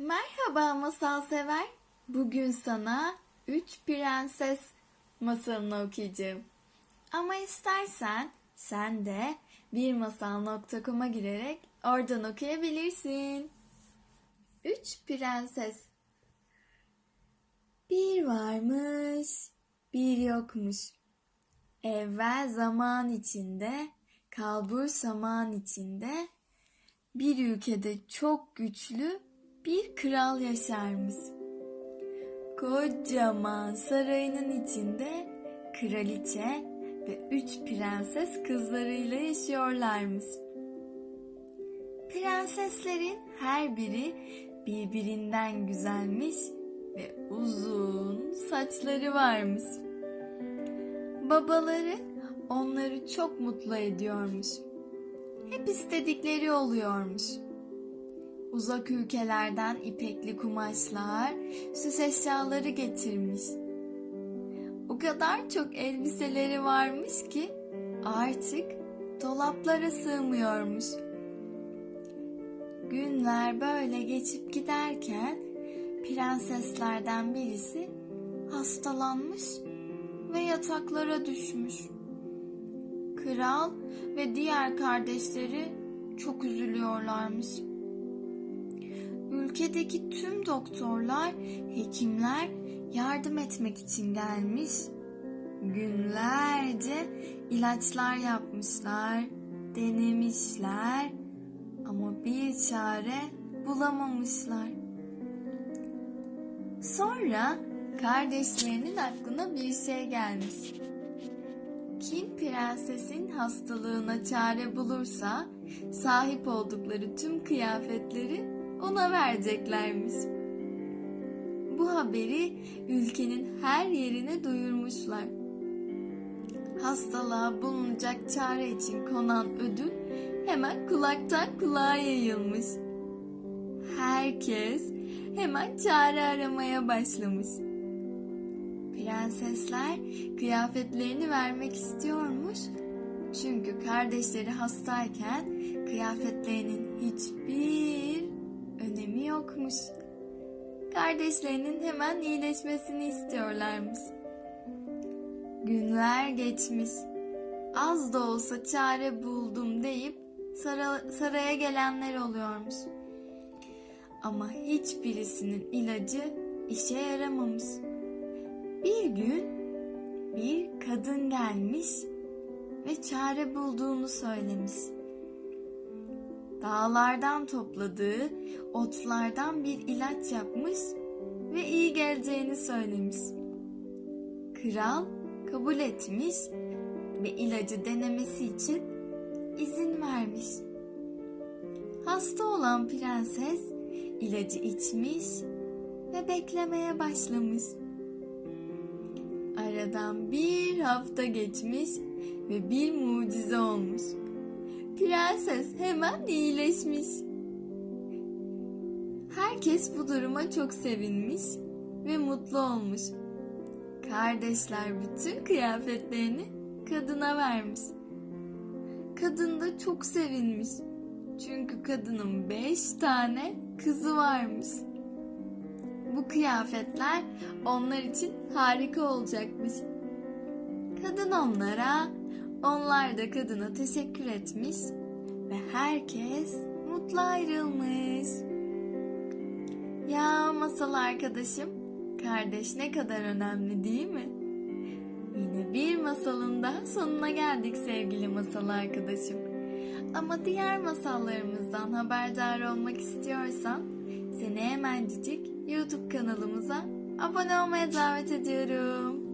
Merhaba masal sever. Bugün sana Üç Prenses masalını okuyacağım. Ama istersen sen de birmasal.com'a girerek oradan okuyabilirsin. Üç Prenses Bir varmış, bir yokmuş. Evvel zaman içinde, kalbur zaman içinde bir ülkede çok güçlü bir kral yaşarmış. Kocaman sarayının içinde kraliçe ve üç prenses kızlarıyla yaşıyorlarmış. Prenseslerin her biri birbirinden güzelmiş ve uzun saçları varmış. Babaları onları çok mutlu ediyormuş. Hep istedikleri oluyormuş. Uzak ülkelerden ipekli kumaşlar, süs eşyaları getirmiş. O kadar çok elbiseleri varmış ki artık dolaplara sığmıyormuş. Günler böyle geçip giderken prenseslerden birisi hastalanmış ve yataklara düşmüş. Kral ve diğer kardeşleri çok üzülüyorlarmış. Ülkedeki tüm doktorlar, hekimler yardım etmek için gelmiş. Günlerce ilaçlar yapmışlar, denemişler ama bir çare bulamamışlar. Sonra kardeşlerinin aklına bir şey gelmiş. Kim prensesin hastalığına çare bulursa sahip oldukları tüm kıyafetleri ona vereceklermiş. Bu haberi ülkenin her yerine duyurmuşlar. Hastalığa bulunacak çare için konan ödül hemen kulaktan kulağa yayılmış. Herkes hemen çare aramaya başlamış. Prensesler kıyafetlerini vermek istiyormuş. Çünkü kardeşleri hastayken kıyafetlerinin hiçbir Kardeşlerinin hemen iyileşmesini istiyorlarmış. Günler geçmiş. Az da olsa çare buldum deyip sara- saraya gelenler oluyormuş. Ama hiçbirisinin ilacı işe yaramamış. Bir gün bir kadın gelmiş ve çare bulduğunu söylemiş. Dağlardan topladığı otlardan bir ilaç yapmış ve iyi geleceğini söylemiş. Kral kabul etmiş ve ilacı denemesi için izin vermiş. Hasta olan prenses ilacı içmiş ve beklemeye başlamış. Aradan bir hafta geçmiş ve bir mucize olmuş. Prenses hemen iyileşmiş. Herkes bu duruma çok sevinmiş ve mutlu olmuş. Kardeşler bütün kıyafetlerini kadına vermiş. Kadın da çok sevinmiş. Çünkü kadının beş tane kızı varmış. Bu kıyafetler onlar için harika olacakmış. Kadın onlara, onlar da kadına teşekkür etmiş ve herkes mutlu ayrılmış. Ya masal arkadaşım, kardeş ne kadar önemli değil mi? Yine bir masalın daha sonuna geldik sevgili masal arkadaşım. Ama diğer masallarımızdan haberdar olmak istiyorsan seni hemencik YouTube kanalımıza abone olmaya davet ediyorum.